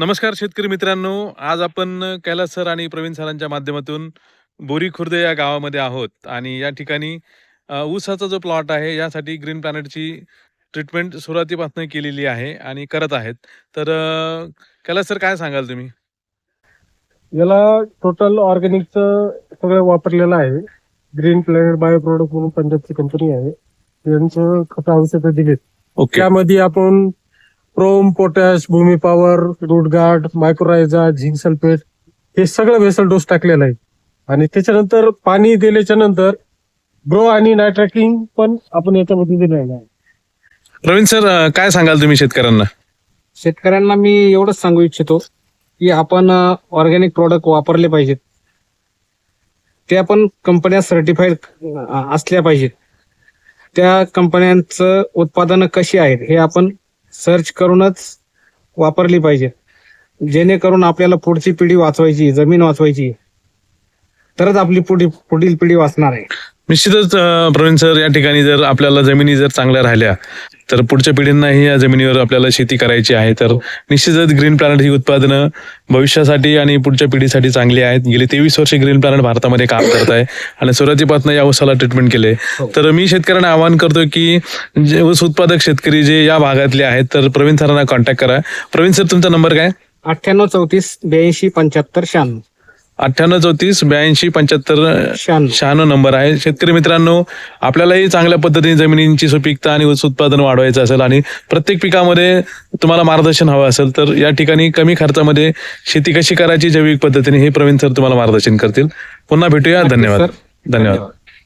नमस्कार शेतकरी मित्रांनो. आज आपण कैलास सर आणि प्रवीण सरांच्या माध्यमातून बोरी खुर्द या गावामध्ये आहोत आणि या ठिकाणी ऊसाचा जो प्लॉट आहे यासाठी ग्रीन प्लॅनेटची ट्रीटमेंट सुरुवातीपासून केलेली आहे आणि करत आहेत. तर कैलास सर काय सांगाल तुम्ही? याला टोटल ऑर्गॅनिकचं सगळं वापरलेलं आहे. ग्रीन प्लॅनेट बायो प्रोडक्ट म्हणून पंजाबची कंपनी आहे. यांचं खत औषधं दिलेत. ओके त्यामध्ये आपण prom potash Bhoomi power root guard mycorrhiza zinc sulphate हे सगळं बेसल डोस टाकलेला आहे. आणि त्याच्यानंतर पाणी दिल्याच्या नंतर ग्रो आणि नायट्रॅकिंग पण आपण याच्यामध्ये दिलेलं आहे. प्रवीण सर काय सांगाल तुम्ही शेतकऱ्यांना? शेतकऱ्यांना मी एवढंच सांगू इच्छितो की आपण ऑर्गॅनिक प्रोडक्ट वापरले पाहिजेत. ते आपण कंपन्या सर्टिफाईड असल्या पाहिजेत. त्या कंपन्यांचं उत्पादनं कशी आहेत हे आपण सर्च करूनच वापरली पाहिजे. जेणेकरून आपल्याला पुढची पिढी वाचवायची जमीन वाचवायची. तरच आपली पुढील पुढील पिढी वाचणार आहे. निश्चितच प्रवीण सर या ठिकाणी जर आपल्याला जमिनी जर चांगल्या राहिल्या तर पुढच्या पिढींनाही या जमिनीवर आपल्याला शेती करायची आहे. तर निश्चितच ग्रीन प्लॅनेट ही उत्पादनं भविष्यासाठी आणि पुढच्या पिढीसाठी चांगली आहेत. गेली तेवीस वर्षे ग्रीन प्लॅनेट भारतामध्ये काम करत आहे आणि सुरुवातीपासून या ऊसाला ट्रीटमेंट केले तर मी शेतकऱ्यांना आवाहन करतो की जे ऊस उत्पादक शेतकरी जे या भागातले आहेत तर प्रवीण सरांना कॉन्टॅक्ट करा. प्रवीण सर तुमचा नंबर काय? अठ्ठ्याण्णव चौतीस ब्याऐंशी पंच्याहत्तर शहाण्णव. अठ्ठ्याण्णव चौतीस ब्याऐंशी पंच्याहत्तर शहाण्णव. नंबर आहे. शेतकरी मित्रांनो आपल्यालाही चांगल्या पद्धतीने जमिनींची सुपीकता आणि उत्पादन वाढवायचं असेल आणि प्रत्येक पिकामध्ये तुम्हाला मार्गदर्शन हवं असेल तर या ठिकाणी कमी खर्चामध्ये शेती कशी करायची जैविक पद्धतीने हे प्रवीण सर तुम्हाला मार्गदर्शन करतील. पुन्हा भेटूया. धन्यवाद. धन्यवाद.